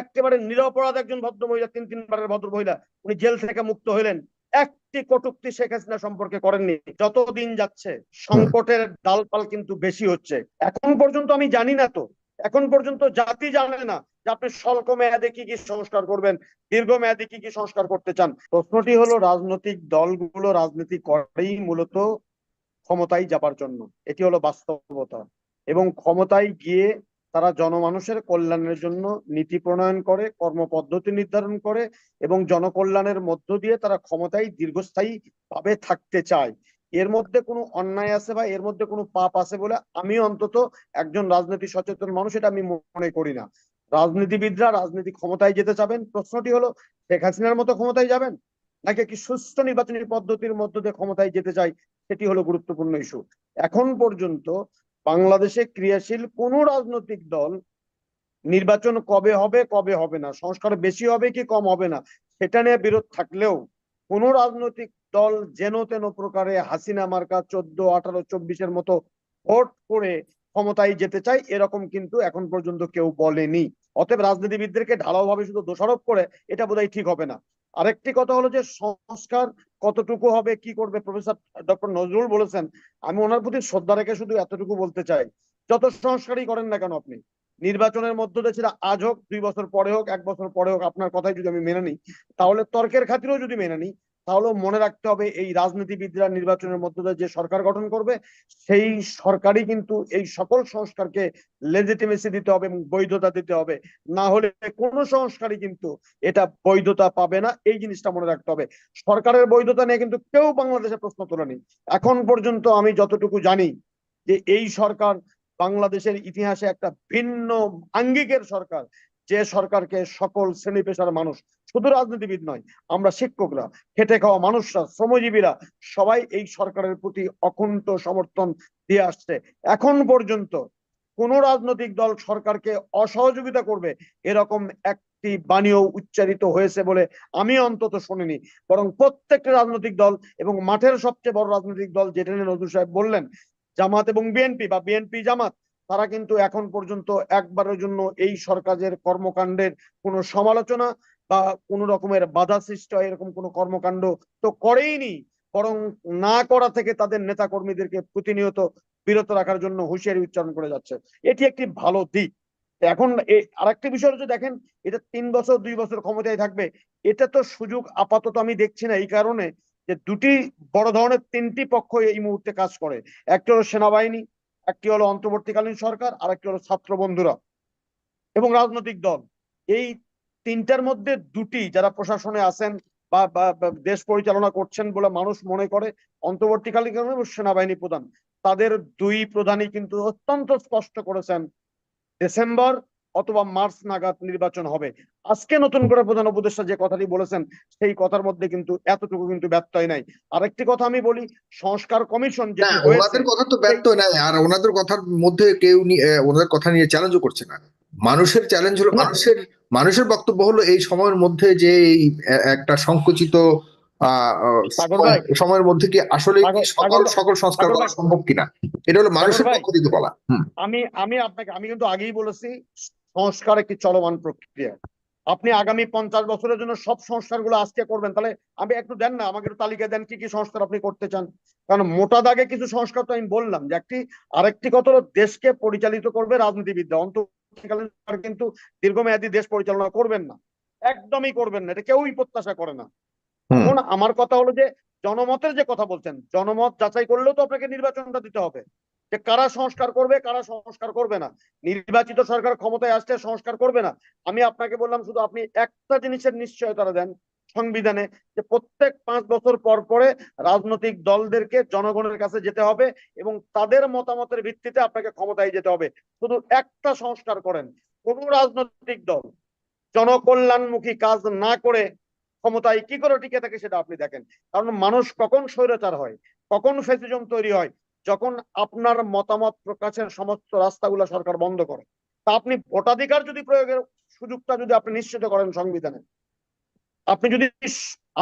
একেবারে নিরপরাধ একজন ভদ্র মহিলা তিন তিনবারের ভদ্র মহিলা, উনি জেল থেকে মুক্ত হইলেন। একটি কটুক্তি শেখ হাসিনা সম্পর্কে করেননি। যতদিন যাচ্ছে, সংকটের ডালপাল কিন্তু বেশি হচ্ছে। এখন পর্যন্ত আমি জানি না তো। এখন পর্যন্ত জাতি জানে না যে আপনি স্বল্প মেয়াদে কি কি সংস্কার করবেন দীর্ঘ মেয়াদে কি কি সংস্কার করতে চান। প্রশ্নটি হলো, রাজনৈতিক দলগুলো রাজনীতি করেই মূলত ক্ষমতায় যাবার জন্য। এটি হলো বাস্তবতা। এবং ক্ষমতায় গিয়ে তারা জনমানুষের কল্যাণের জন্য নীতি প্রণয়ন করে, কর্মপদ্ধতি নির্ধারণ করে এবং জনকল্যাণের মধ্য দিয়ে তারা ক্ষমতায় দীর্ঘস্থায়ী ভাবে থাকতে চায়। এর মধ্যে কোনো অন্যায় আছে বা এর মধ্যে কোনো পাপ আছে বলে আমি অন্তত একজন রাজনীতি সচেতন মানুষ এটা আমি মনে করি না। রাজনীতিবিদরা রাজনীতি ক্ষমতায় যেতে চাবেন? প্রশ্নটি হলো, শেখ হাসিনার মতো ক্ষমতায় যাবেন? নাকি একটি সুষ্ঠু নির্বাচনী পদ্ধতির মধ্য দিয়ে ক্ষমতায় যেতে চাই সেটি হলো গুরুত্বপূর্ণ ইস্যু এখন পর্যন্ত বাংলাদেশে ক্রিয়াশীল কোন রাজনৈতিক দল নির্বাচন কবে হবে কবে হবে না? সংস্কার বেশি হবে কি কম হবে না? সেটা নিয়ে বিরোধ থাকলেও কোন রাজনৈতিক দল যেন তেন প্রকারে হাসিনা মার্কা চোদ্দ, আঠারো, চব্বিশের মতো ভোট করে ক্ষমতায় যেতে চাই এরকম কিন্তু এখন পর্যন্ত কেউ বলেনি। অতএব রাজনীতিবিদদেরকে ঢালাও ভাবে শুধু দোষারোপ করে এটা বোধহয় ঠিক হবে না। আরেকটি কথা হলো যে সংস্কার কতটুকু হবে, কি করবে, প্রফেসর ডক্টর নজরুল বলেছেন। আমি ওনার প্রতি শ্রদ্ধা রেখে শুধু এতটুকু বলতে চাই, যত সংস্কারই করেন না কেন আপনি, নির্বাচনের মধ্য দিয়ে সেটা আজ হোক, দুই বছর পরে হোক, এক বছর পরে হোক, আপনার কথাই যদি আমি মেনে নিই, তাহলে তর্কের খাতিরেও যদি মেনে নিই তাহলে মনে রাখতে হবে এই রাজনীতিবিদরা নির্বাচনের মধ্য দিয়ে যে সরকার গঠন করবে, সেই সরকারই কিন্তু এই সকল সংস্কারকে লেজিটিমেসি দিতে হবে এবং বৈধতা দিতে হবে। না হলে কোনো সংস্কারই কিন্তু এটা বৈধতা পাবে না। এই জিনিসটা মনে রাখতে হবে। সরকারের বৈধতা নিয়ে কিন্তু কেউ বাংলাদেশে প্রশ্ন তোলেনি এখন পর্যন্ত আমি যতটুকু জানি যে এই সরকার বাংলাদেশের ইতিহাসে একটা ভিন্ন আঙ্গিকের সরকার, যে সরকারকে সকল শ্রেণি পেশার মানুষ শুধু রাজনীতিবিদ নয়, আমরা শিক্ষকরা, খেটে খাওয়া মানুষরা, শ্রমজীবীরা সবাই এই সরকারের প্রতি অকুণ্ঠ সমর্থন দিয়ে আসছে। এখন পর্যন্ত কোন রাজনৈতিক দল সরকারকে অসহযোগিতা করবে এরকম একটি বাণীও উচ্চারিত হয়েছে বলে আমি অন্তত শুনিনি। বরং প্রত্যেকটা রাজনৈতিক দল এবং মাঠের সবচেয়ে বড় রাজনৈতিক দল যেটা নজরুল সাহেব বললেন, জামাত এবং বিএনপি বা বিএনপি জামাত, তারা কিন্তু এখন পর্যন্ত একবারের জন্য এই সরকারের কর্মকাণ্ডের কোনো সমালোচনা বা কোন রকমের বাধা সৃষ্টি হয়, এরকম কোনো কর্মকাণ্ড তো করেইনি। বরং না করা থেকে তাদের নেতা কর্মীদেরকে প্রতিনিয়ত বিরত রাখার জন্য হুঁশিয়ারি উচ্চারণ করে যাচ্ছে। এটি একটি ভালো দিক। এখন আরেকটি বিষয় হচ্ছে, দেখেন, এটা তিন বছর, দুই বছর ক্ষমতায় থাকবে, এটা তো সুযোগ আপাতত আমি দেখছি না। এই কারণে যে দুটি বড় ধরনের তিনটি পক্ষ এই মুহূর্তে কাজ করে। একটি হলো সেনাবাহিনী, একটি হলো অন্তর্বর্তীকালীন সরকার আর একটি হলো ছাত্র বন্ধুরা এবং রাজনৈতিক দল। এই তিনটার মধ্যে দুটি যারা প্রশাসনে আছেন বা দেশ পরিচালনা করছেন বলে মানুষ মনে করে অন্তর্বর্তীকালীন সেনাবাহিনী প্রধান তাদের দুই প্রধানই কিন্তু অত্যন্ত স্পষ্ট করেছেন ডিসেম্বর অথবা মার্চ নাগাদ নির্বাচন হবে। আজকে নতুন করে প্রধান উপদেষ্টা যে কথাটি বলেছেন সেই কথার মধ্যে কিন্তু এতটুকু কিন্তু ব্যত্যয় নাই। আরেকটি কথা আমি বলি সংস্কার কমিশন যেটি ওনাদের কথা তো ব্যত্যয় নাই আর ওনাদের কথার মধ্যে কেউ ওনাদের কথা নিয়ে চ্যালেঞ্জও করছে না। মানুষের চ্যালেঞ্জ হলো মানুষের মানুষের বক্তব্য হলো এই সময়ের মধ্যে যে একটা সংকুচিত সময়ের মধ্যে কি আসলে সকল সকল সংস্কার করা সম্ভব কিনা? এটা হলো মানুষের পক্ষ থেকে বলা। আমি আমি আপনাকে আমি কিন্তু আগেই বলেছি সংস্কার একটি চলমান প্রক্রিয়া। আপনি আগামী পঞ্চাশ বছরের জন্য সব সংস্কারগুলো আজকে করবেন। তাহলে আমি একটু দেন না আমাকে একটু তালিকা দেন কি কি সংস্কার আপনি করতে চান। কারণ মোটা দাগে কিছু সংস্কার তো আমি বললাম যে একটি আরেকটি কথা হলো দেশকে পরিচালিত করবে রাজনীতিবিদ্যা কিন্তু দীর্ঘমেয়াদী দেশ পরিচালনা করবেন না। একদমই করবেন না এটা কেউই প্রত্যাশা করে না। এখন আমার কথা হলো যে জনমতের যে কথা বলছেন জনমত যাচাই করলেও তো আপনাকে নির্বাচনটা দিতে হবে। যে কারা সংস্কার করবে কারা সংস্কার করবে না। নির্বাচিত সরকার ক্ষমতায় আসতে সংস্কার করবে না। আমি আপনাকে বললাম শুধু আপনি একটা জিনিসের নিশ্চয়তা দেন। সংবিধানে যে প্রত্যেক পাঁচ বছর পর পরে রাজনৈতিক দলদেরকে জনগণের কাছে যেতে হবে এবং তাদের মতামতের ভিত্তিতে আপনাকে ক্ষমতায় যেতে হবে। শুধু একটা সংস্কার করেন, কোন রাজনৈতিক দল জনকল্যাণমুখী কাজ না করে ক্ষমতায় কি করে টিকে থাকে সেটা আপনি দেখেন। কারণ মানুষ কখন স্বৈরাচার হয়, কখন ফেসিজম তৈরি হয়, যখন আপনার মতামত প্রকাশের সমস্ত রাস্তাগুলো সরকার বন্ধ করে। তা আপনি ভোটাধিকার যদি প্রয়োগের সুযোগটা যদি আপনি নিশ্চিত করেন সংবিধানে আপনি যদি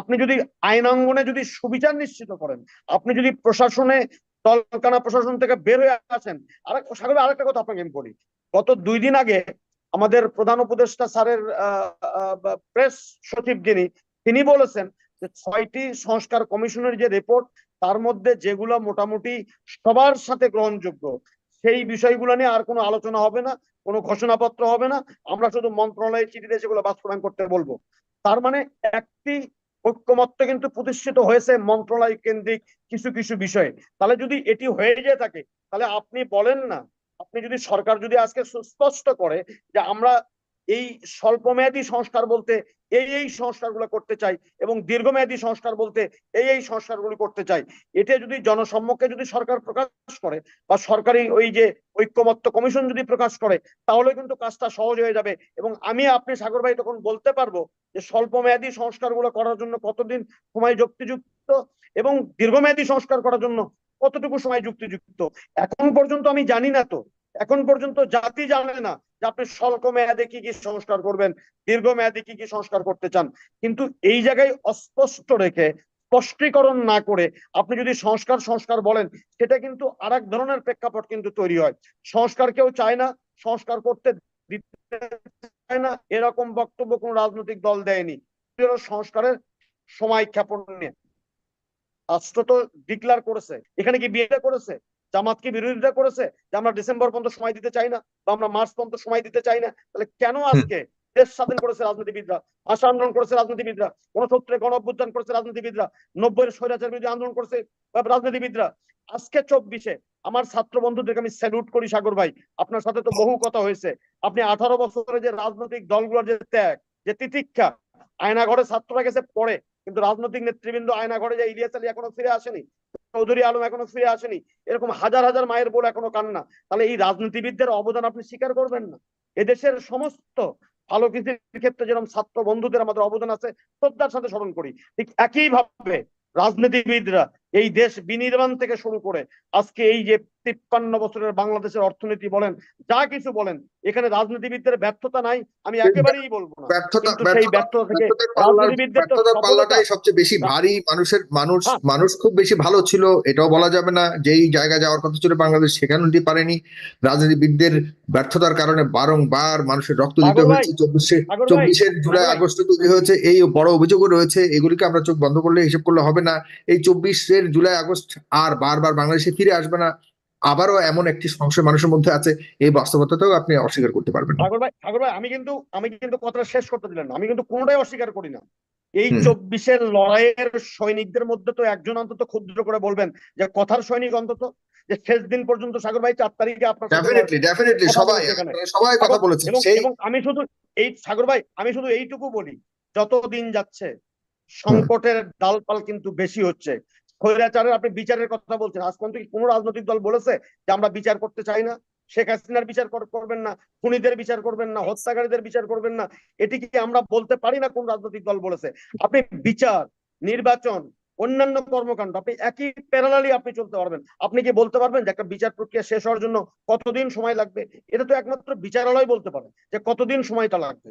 আপনি যদি আইনাঙ্গনে যদি সুবিচার নিশ্চিত করেন, আপনি যদি প্রশাসনে, তলকানা প্রশাসন থেকে বের হয়ে আসেন, আরেক, সাগরে আরেকটা কথা আপনাকে আমি বলি। গত দুই দিন আগে আমাদের প্রধান উপদেষ্টা স্যারের প্রেস সচিব যিনি, তিনি বলেছেন যে ছয়টি সংস্কার কমিশনের যে রিপোর্ট তার মধ্যে যেগুলো মোটামুটি সবার সাথে গ্রহণযোগ্য, সেই বিষয়গুলো নিয়ে আর কোনো আলোচনা হবে না, কোনো ঘোষণাপত্র হবে না। আমরা শুধু মন্ত্রণালয়ের চিঠিতে সেগুলো বাস্তবায়ন করতে বলব। তার মানে একটি ঐক্যমত্য কিন্তু প্রতিষ্ঠিত হয়েছে মন্ত্রণালয় কেন্দ্রিক কিছু কিছু বিষয়ে। তাহলে যদি এটি হয়ে যেয়ে থাকে তাহলে আপনি বলেন না, আপনি যদি সরকার যদি আজকে সুস্পষ্ট করে যে আমরা এই স্বল্পমেয়াদী সংস্কার বলতে এই এই সংস্কারগুলো করতে চাই এবং দীর্ঘমেয়াদী সংস্কার বলতে এই এই সংস্কারগুলি করতে চাই। এটা যদি জনসম্মুখে যদি সরকার প্রকাশ করে বা সরকারি ওই যে ঐক্যমত্য কমিশন যদি প্রকাশ করে, তাহলে কিন্তু কাজটা সহজ হয়ে যাবে এবং আমি আপনি সাগর ভাই তখন বলতে পারব যে স্বল্পমেয়াদী সংস্কারগুলো করার জন্য কতদিন সময় যুক্তিযুক্ত এবং দীর্ঘমেয়াদী সংস্কার করার জন্য কতটুকু সময় যুক্তিযুক্ত? এখন পর্যন্ত আমি জানি না তো। এখন পর্যন্ত জাতি জানে না। যে আপনি স্বল্প মেয়াদে কি কি সংস্কার করবেন দীর্ঘমেয়াদে কি কি সংস্কার করতে চান, কিন্তু এই জায়গায় অস্পষ্ট রেখে স্পষ্টীকরণ না করে আপনি যদি সংস্কার সংস্কার বলেন, সেটা কিন্তু আর ধরনের প্রেক্ষাপট কিন্তু তৈরি হয়। সংস্কার কেউ চায় না, সংস্কার করতে দিতে চায় না, এরকম বক্তব্য কোন রাজনৈতিক দল দেয়নি। সংস্কারের সময় ক্ষেপণ নিয়ে। রাষ্ট্র তো ডিক্লার করেছে। এখানে কি বিয়ে করেছে? জামাত কি বিরোধিতা করেছে যে আমরা ডিসেম্বর পর্যন্ত সময় দিতে চাই না বা আমরা মার্চ পর্যন্ত সময় দিতে চাই না, তাহলে কেন আজকে দেশ স্বাধীন করেছে রাজনীতিবিদরা? ভাষা আন্দোলন করেছে রাজনীতিবিদরা? গণতন্ত্রে গণ অভ্যুত্থান করেছে রাজনীতিবিদরা? নব্বই স্বৈরাচার বিরোধী আন্দোলন করেছে রাজনীতিবিদরা? আজকে চব্বিশে আমার ছাত্র বন্ধুদেরকে আমি স্যালুট করি সাগর ভাই। আপনার সাথে তো বহু কথা হয়েছে। আপনি আঠারো বছরে যে রাজনৈতিক দলগুলোর যে ত্যাগ, যে তিতিক্ষা, আয়নাঘরে ছাত্ররা গেছে পড়ে, কিন্তু রাজনৈতিক নেতৃবৃন্দ আয়নাঘরে যে ইলিয়াস আলী এখনও ফিরে আসেনি। চৌধুরী আলম এখনও ফিরে আসেনি। এরকম হাজার হাজার মায়ের বলে এখনও কান্না। তাহলে এই রাজনীতিবিদদের অবদান আপনি স্বীকার করবেন না? এদেশের সমস্ত ভালো কিছুর ক্ষেত্রে যেরকম ছাত্র বন্ধুদের আমাদের অবদান আছে, শ্রদ্ধার সাথে স্মরণ করি। ঠিক একইভাবে রাজনীতিবিদরা এই দেশ বিনির্মাণ থেকে শুরু করে আজকে এই যে তিপ্পান্ন বছরের বাংলাদেশের অর্থনীতি বলেন যা কিছু বলেন এখানে রাজনীতিবিদদের ব্যর্থতা নাই আমি একেবারেই বলব না ব্যর্থতা সেই ব্যর্থতা থেকে পাল্লাটাই সবচেয়ে বেশি। ভারী মানুষের মানুষ হ্যাঁ। মানুষ খুব বেশি ভালো ছিল এটাও বলা যাবে না যেই জায়গা যাওয়ার কথা ছিল বাংলাদেশ সেখানে নিতে পারেনি রাজনীতিবিদদের ব্যর্থতার কারণে বারংবার মানুষের রক্ত দিতে হয়েছে চব্বিশে চব্বিশের জুলাই। আগস্টে তৈরি হয়েছে এই বড় অভিযোগও রয়েছে এগুলিকে আমরা চোখ বন্ধ করলে হিসেব করলে হবে না এই চব্বিশের জুলাই আগস্ট আর বারবার বাংলাদেশে ফিরে আসবে না আবারও এমন একটি সংশয় মানুষের মধ্যে আছে এই বাস্তবতাটাও আপনি অস্বীকার করতে পারবেন সাগর ভাই সাগর ভাই আমি কিন্তু আমি কিন্তু কথাটা শেষ করতে দিলেন না আমি কিন্তু কোনোটাই অস্বীকার করি না। এই। চব্বিশের লড়াইয়ের সৈনিকদের মধ্যে তো একজন অন্তত ক্ষুদ্র করে বলবেন যে কথার সৈনিক অন্তত যে শেষ দিন পর্যন্ত সাগর ভাই চার তারিখে আপনার ডেফিনেটলি ডেফিনেটলি সবাই সবাই কথা এবং এবং আমি শুধু এই সাগর ভাই আমি শুধু এইটুকু বলি যত দিন যাচ্ছে সংকটের ডালপাল কিন্তু বেশি হচ্ছে। স্বৈরাচারের আপনি বিচারের কথা বলছেন। আজ পর্যন্ত কোনো রাজনৈতিক দল বলেছে যে আমরা বিচার করতে চাই না? শেখ হাসিনার বিচার করবেন না, খুনিদের বিচার করবেন না, হত্যাকারীদের বিচার করবেন না, এটি কি আমরা বলতে পারি না কোন রাজনৈতিক দল বলেছে? আপনি বিচার, নির্বাচন, অন্যান্য কর্মকাণ্ড, আপনি একই প্যারালালি আপনি চলতে পারবেন। আপনি কি বলতে পারবেন যে একটা বিচার প্রক্রিয়া শেষ হওয়ার জন্য কতদিন সময় লাগবে? এটা তো একমাত্র বিচারালয় বলতে পারে যে কতদিন সময়টা লাগবে।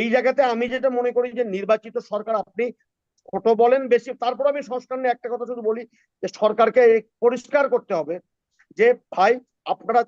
এই জায়গাতে আমি যেটা মনে করি যে নির্বাচিত সরকার আপনি ছোট বলেন বেশি, তারপর আমি সংস্কার নিয়ে একটা কথা শুধু বলি যে সরকারকে পরিষ্কার করতে হবে যে ভাই আপনারা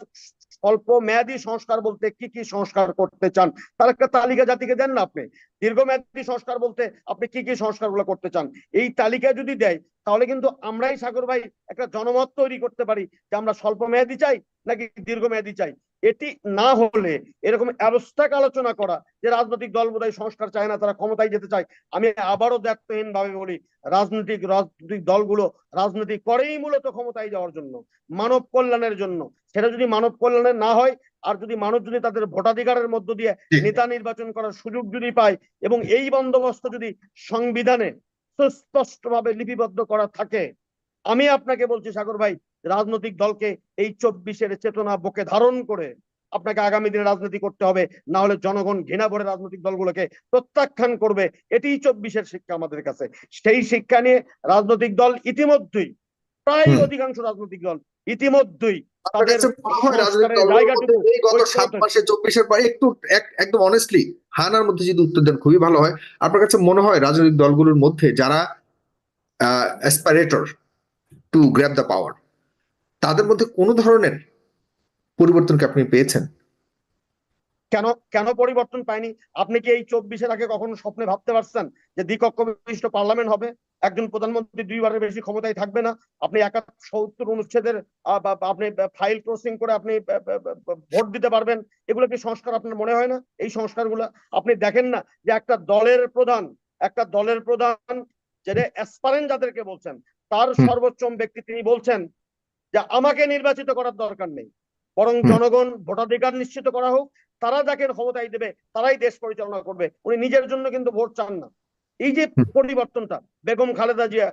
স্বল্প মেয়াদী সংস্কার বলতে কি কি সংস্কার করতে চান? তার একটা তালিকা জাতিকে দেন না আপনি? দীর্ঘমেয়াদী সংস্কার বলতে আপনি কি কি সংস্কারগুলো করতে চান? এই তালিকা যদি দেয়, তাহলে কিন্তু আমরাই সাগর ভাই একটা জনমত তৈরি করতে পারি যে আমরা স্বল্প মেয়াদী চাই নাকি দীর্ঘমেয়াদী চাই। এটি না হলে এরকম অবস্থাক আলোচনা করা যে রাজনৈতিক দল বোধহয় সংস্কার চায় না তারা ক্ষমতায় যেতে চায় আমি আবারও দায়িত্বহীন ভাবে বলি রাজনৈতিক রাজনৈতিক দলগুলো রাজনীতি করেই মূলত ক্ষমতায় যাওয়ার জন্য মানব কল্যাণের জন্য। সেটা যদি মানব কল্যাণের না হয় আর যদি মানুষ যদি তাদের ভোটাধিকারের মধ্য দিয়ে নেতা নির্বাচন করার সুযোগ যদি পায় এবং এই বন্দোবস্ত যদি সংবিধানে সুস্পষ্ট ভাবে লিপিবদ্ধ করা থাকে আমি আপনাকে বলছি সাগর ভাই রাজনৈতিক দলকে এই চব্বিশের চেতনা বুকে ধারণ করে আপনাকে আগামী দিনে রাজনীতি করতে হবে না হলে জনগণ ঘৃণা ভরে রাজনৈতিক দলগুলোকে প্রত্যাখ্যান করবে। এটিই চব্বিশের শিক্ষা আমাদের কাছে। সেই শিক্ষা নিয়ে রাজনৈতিক দল ইতিমধ্যেই প্রায় অধিকাংশ রাজনৈতিক দল ইতিমধ্যেই একদম অনেস্টলি হানার মধ্যে যদি উত্তর দেন খুবই ভালো হয়। আপনার কাছে মনে হয় রাজনৈতিক দলগুলোর মধ্যে যারা aspirator to grab the power তাদের মধ্যে কোনো ধরনের পরিবর্তনকে আপনি পেয়েছেন? কেন কেন পরিবর্তন পায়নি আপনি কি এই চব্বিশের আগে কখনো স্বপ্নে ভাবতে পারছেন যে দ্বিকক্ষ বিশিষ্ট পার্লামেন্ট হবে? একজন প্রধানমন্ত্রী দুইবারের বেশি ক্ষমতায় থাকবে না। আপনি একা সত্তর অনুচ্ছেদের আপনি ফাইল ক্রসিং করে আপনি ভোট দিতে পারবেন। এগুলো কি সংস্কার আপনার মনে হয় না? এই সংস্কারগুলো আপনি দেখেন না যে একটা দলের প্রধান একটা দলের প্রধান যেটা অ্যাসপারেন্ট যাদেরকে বলছেন তার হুম। সর্বোচ্চ ব্যক্তি তিনি বলছেন যে আমাকে নির্বাচিত করার দরকার নেই। বরং জনগণ ভোটাধিকার নিশ্চিত করা হোক তারা যাকে ক্ষমতায় দেবে তারাই দেশ পরিচালনা করবে। উনি নিজের জন্য কিন্তু ভোট চান না। এই যে পরিবর্তনটা বেগম খালেদা জিয়া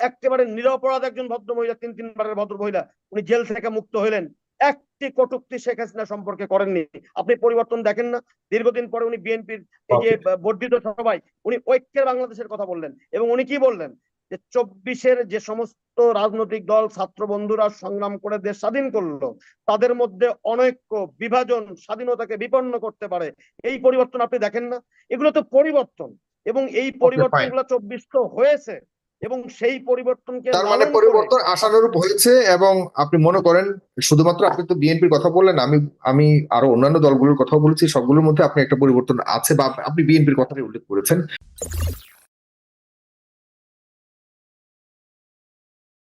একেবারে নিরপরাধ একজন ভদ্র মহিলা তিন তিনবারের ভদ্র মহিলা উনি জেল থেকে মুক্ত হইলেন একটি কটুক্তি শেখ হাসিনা সম্পর্কে করেননি। আপনি পরিবর্তন দেখেন না। দীর্ঘদিন পরে উনি বিএনপির এই যে বর্ধিত সবাই উনি ঐক্যের বাংলাদেশের কথা বললেন। এবং উনি কি বললেন? যে চব্বিশের যে সমস্ত রাজনৈতিক দল ছাত্র বন্ধুরা সংগ্রাম করে দেশ স্বাধীন করল তাদের মধ্যে অনৈক্য বিভাজন স্বাধীনতাকে বিপন্ন করতে পারে এই পরিবর্তন আপনি দেখেন না? এগুলো তো পরিবর্তন এবং এই পরিবর্তনগুলো চব্বিশ তো হয়েছে এবং সেই পরিবর্তনকে তার মানে পরিবর্তন আশানুরূপ হয়েছে এবং আপনি মনে করেন শুধুমাত্র আপনি তো বিএনপির কথা বললেন আমি আমি আরও অন্যান্য দলগুলোর কথাও বলেছি সবগুলোর মধ্যে আপনি একটা পরিবর্তন আছে বা আপনি বিএনপির কথাটাই উল্লেখ করেছেন।